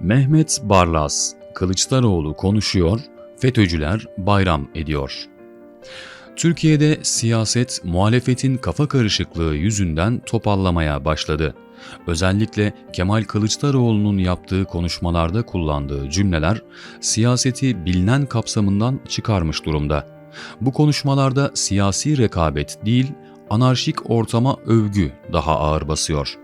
Mehmet Barlas, Kılıçdaroğlu konuşuyor, FETÖ'cüler bayram ediyor. Türkiye'de siyaset muhalefetin kafa karışıklığı yüzünden topallamaya başladı. Özellikle Kemal Kılıçdaroğlu'nun yaptığı konuşmalarda kullandığı cümleler siyaseti bilinen kapsamından çıkarmış durumda. Bu konuşmalarda siyasi rekabet değil, anarşik ortama övgü daha ağır basıyor.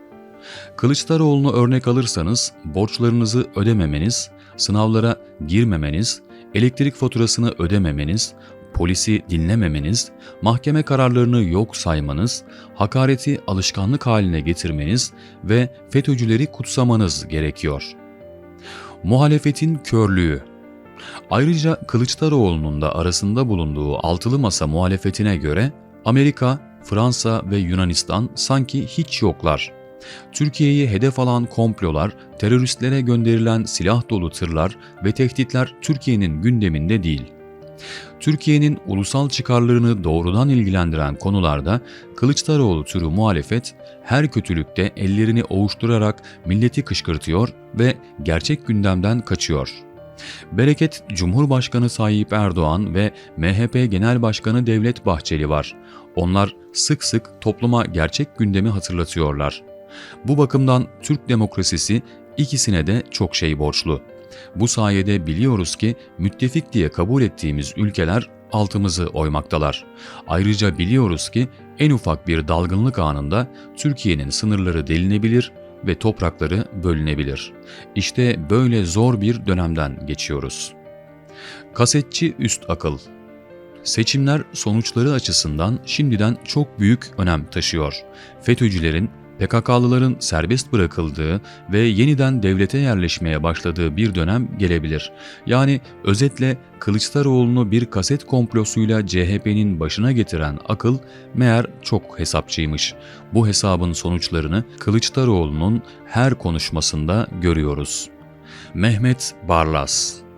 Kılıçdaroğlu'nu örnek alırsanız borçlarınızı ödememeniz, sınavlara girmemeniz, elektrik faturasını ödememeniz, polisi dinlememeniz, mahkeme kararlarını yok saymanız, hakareti alışkanlık haline getirmeniz ve FETÖ'cüleri kutsamanız gerekiyor. Muhalefetin körlüğü Ayrıca Kılıçdaroğlu'nun da arasında bulunduğu altılı masa muhalefetine göre Amerika, Fransa ve Yunanistan sanki hiç yoklar. Türkiye'yi hedef alan komplolar, teröristlere gönderilen silah dolu tırlar ve tehditler Türkiye'nin gündeminde değil. Türkiye'nin ulusal çıkarlarını doğrudan ilgilendiren konularda Kılıçdaroğlu türü muhalefet her kötülükte ellerini ovuşturarak milleti kışkırtıyor ve gerçek gündemden kaçıyor. Bereket Cumhurbaşkanı Tayyip Erdoğan ve MHP Genel Başkanı Devlet Bahçeli var. Onlar sık sık topluma gerçek gündemi hatırlatıyorlar. Bu bakımdan Türk demokrasisi ikisine de çok şey borçlu. Bu sayede biliyoruz ki müttefik diye kabul ettiğimiz ülkeler altımızı oymaktalar. Ayrıca biliyoruz ki en ufak bir dalgınlık anında Türkiye'nin sınırları delinebilir ve toprakları bölünebilir. İşte böyle zor bir dönemden geçiyoruz. Kasetçi üst akıl Seçimler sonuçları açısından şimdiden çok büyük önem taşıyor. FETÖ'cülerin PKK'lıların serbest bırakıldığı ve yeniden devlete yerleşmeye başladığı bir dönem gelebilir. Yani özetle Kılıçdaroğlu'nu bir kaset komplosuyla CHP'nin başına getiren akıl meğer çok hesapçıymış. Bu hesabın sonuçlarını Kılıçdaroğlu'nun her konuşmasında görüyoruz. Mehmet Barlas